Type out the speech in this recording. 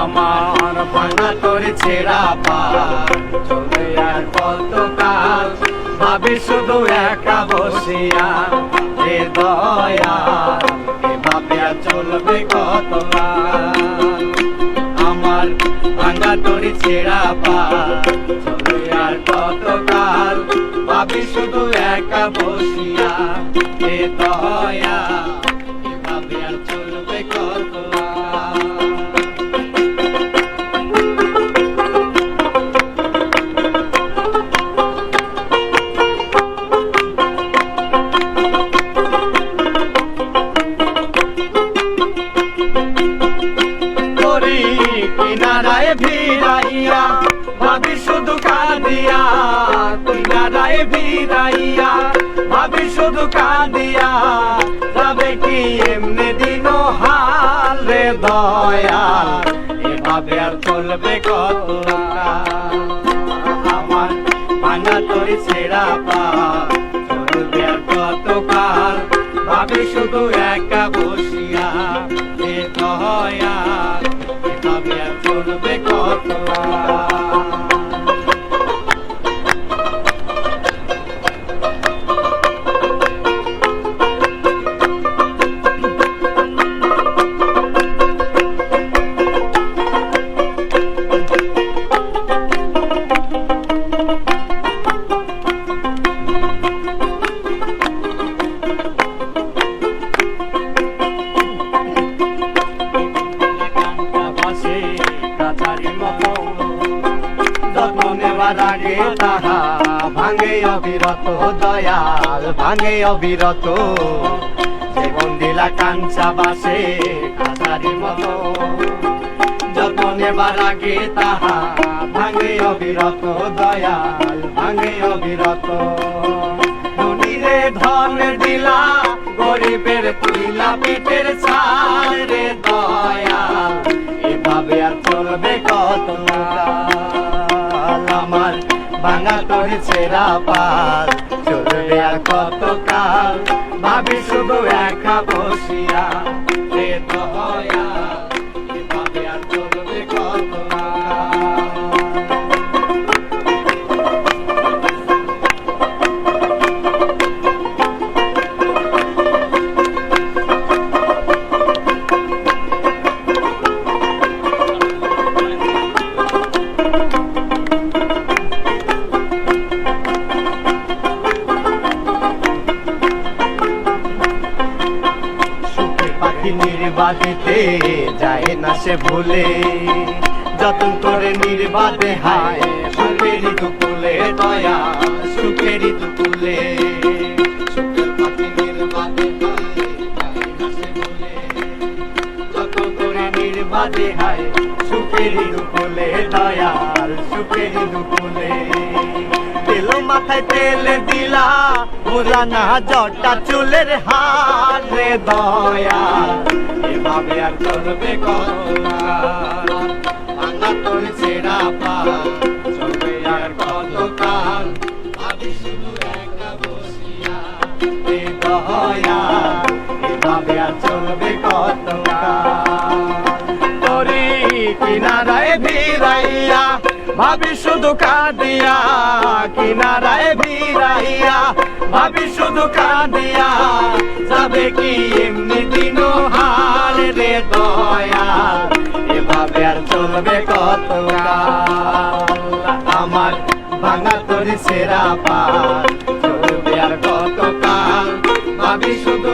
আমার ভাঙা তোর ছেঁড়া পা চলে কতকাল? ভাবি শুধু একা বসিয়া এ দয়া আর চলবে কতকাল? আমার ভাঙা তোর ছেঁড়া পা চলে আর কতকাল? ভাবি শুধু একা বসিয়া এ দয়া আর চলবে কতকাল ভাবি শুধু কাঁদিয়া কিনারায় ভিড়াইয়া ভাবি শুধু কাঁদিয়া যাবে কি এমনি দিন হাল রে দয়া এভাবে আর চলবে কত আমার ভাঙা তোর ছেড়া পা, চলবে আর কত ভাবি শুধু একা বসিয়া, এ দয়া যত্ন নেবার আগে তাহা ভাঙে অবিরত দয়াল ভাঙে অবিরত। জীবন দিলা কাঞ্চা বাসে কাছারি মতো যত্ন নেবার আগে তাহা ভাঙে অবিরত। দয়াল ভাঙে অবিরত ধনীরে ধন দিলা গরিবের তুইলা পেটের ছাল রে দয়া ভাঙা তোর ছেঁড়া পাল। চলবে আর কতকাল? ভাবি শুধু একা বসিয়া এভাবে নির্বাদিতে যায় না সে ভুলে। যতন করে নির্বাদে হায় দয়া, সুখের পাখি নির্বাদে যায় না সে ভুলে। যতন করে নির্বাদে দুকুলে দয়াল সুখেরই দুকুলে। তেল মাথায় তেল দিলা বুঝা না জটা চুলের হার দয়া এভাবে আর চলবে ভাঙা তোর ছেড়া পা চলবে আর কতকাল। ভাবি শুধু একা বসিয়া দয়া এভাবে আর চলবে কতকাল। তোরি কিনারায় ভাবি শুধু কাঁদিয়া, কিনারায় ভিড়াইয়া। ভাবি শুধু কাঁদিয়া, যাবে কি এমনি দিন হাল রে দয়া এভাবে আর চলবে কত? আমার ভাঙা তোর সেরা পা চলবে আর কত কাল? ভাবি শুধু